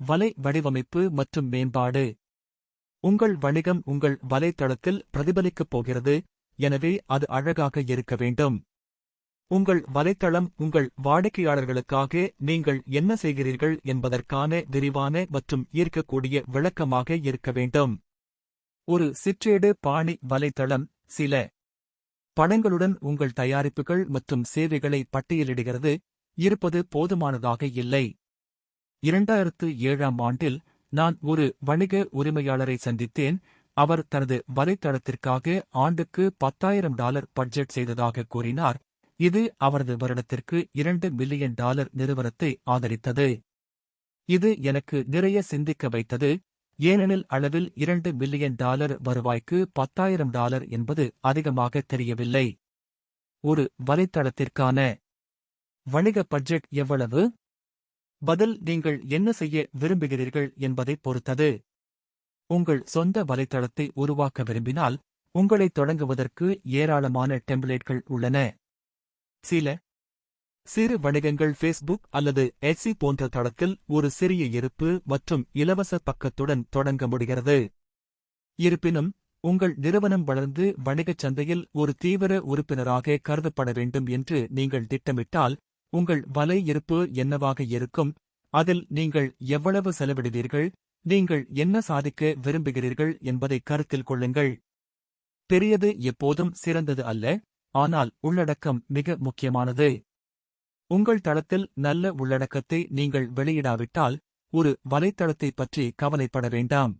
வலை வடிவமைப்பு மற்றும் மேம்பாடு. உங்கள் வணிகம் உங்கள் வலைத்தளத்தில் பிரதிபலிக்கப் போகிறது எனவே அது அழகாக இருக்க வேண்டும். உங்கள் வலைத்தளம் உங்கள் வாடிக்கையாளர்களுக்காக நீங்கள் என்ன செய்கிறீர்கள் என்பதற்கான விரிவான மற்றும் ஈர்க்கக்கூடிய விளக்கமாக இருக்க வேண்டும். ஒரு சிற்றேடு பாணி வலைத்தளம் சில படங்களுடன் உங்கள் தயாரிப்புகள் மற்றும் சேவைகளை பட்டியலிடுகிறது இருப்பது போதுமானதாக இல்லை. இரண்டாயிரத்து ஏழாம் ஆண்டில் நான் ஒரு வணிக உரிமையாளரை சந்தித்தேன். அவர் தனது வலைத்தளத்திற்காக ஆண்டுக்கு பத்தாயிரம் டாலர் பட்ஜெட் செய்ததாக கூறினார். இது அவரது வருடத்திற்கு இரண்டு மில்லியன் டாலர் நிறுவனத்தை ஆதரித்தது. இது எனக்கு நிறைய சிந்திக்க வைத்தது. ஏனெனில் அளவில் இரண்டு மில்லியன் டாலர் வருவாய்க்கு பத்தாயிரம் டாலர் என்பது அதிகமாக தெரியவில்லை. ஒரு வலைத்தளத்திற்கான வணிக பட்ஜெட் எவ்வளவு? பதில் நீங்கள் என்ன செய்ய விரும்புகிறீர்கள் என்பதைப் பொறுத்தது. உங்கள் சொந்த வலைத்தளத்தை உருவாக்க விரும்பினால் உங்களைத் தொடங்குவதற்கு ஏராளமான டெம்ப்ளேட்கள் உள்ளன. சில சிறு வணிகங்கள் ஃபேஸ்புக் அல்லது எட்சி போன்ற தளத்தில் ஒரு சிறிய இருப்பு மற்றும் இலவச பக்கத்துடன் தொடங்க முடிகிறது. இருப்பினும் உங்கள் நிறுவனம் வளர்ந்து வணிகச் சந்தையில் ஒரு தீவிர உறுப்பினராக கருதப்பட வேண்டும் என்று நீங்கள் திட்டமிட்டால் உங்கள் வலை இருப்பு என்னவாக இருக்கும்? அதில் நீங்கள் எவ்வளவு செலவிடுவீர்கள்? நீங்கள் என்ன சாதிக்க விரும்புகிறீர்கள் என்பதை கருத்தில் கொள்ளுங்கள். பெரியது எப்போதும் சிறந்தது அல்ல ஆனால் உள்ளடக்கம் மிக முக்கியமானது. உங்கள் தளத்தில் நல்ல உள்ளடக்கத்தை நீங்கள் வெளியிடாவிட்டால் ஒரு வலைத்தளத்தைப் பற்றி கவலைப்பட வேண்டாம்.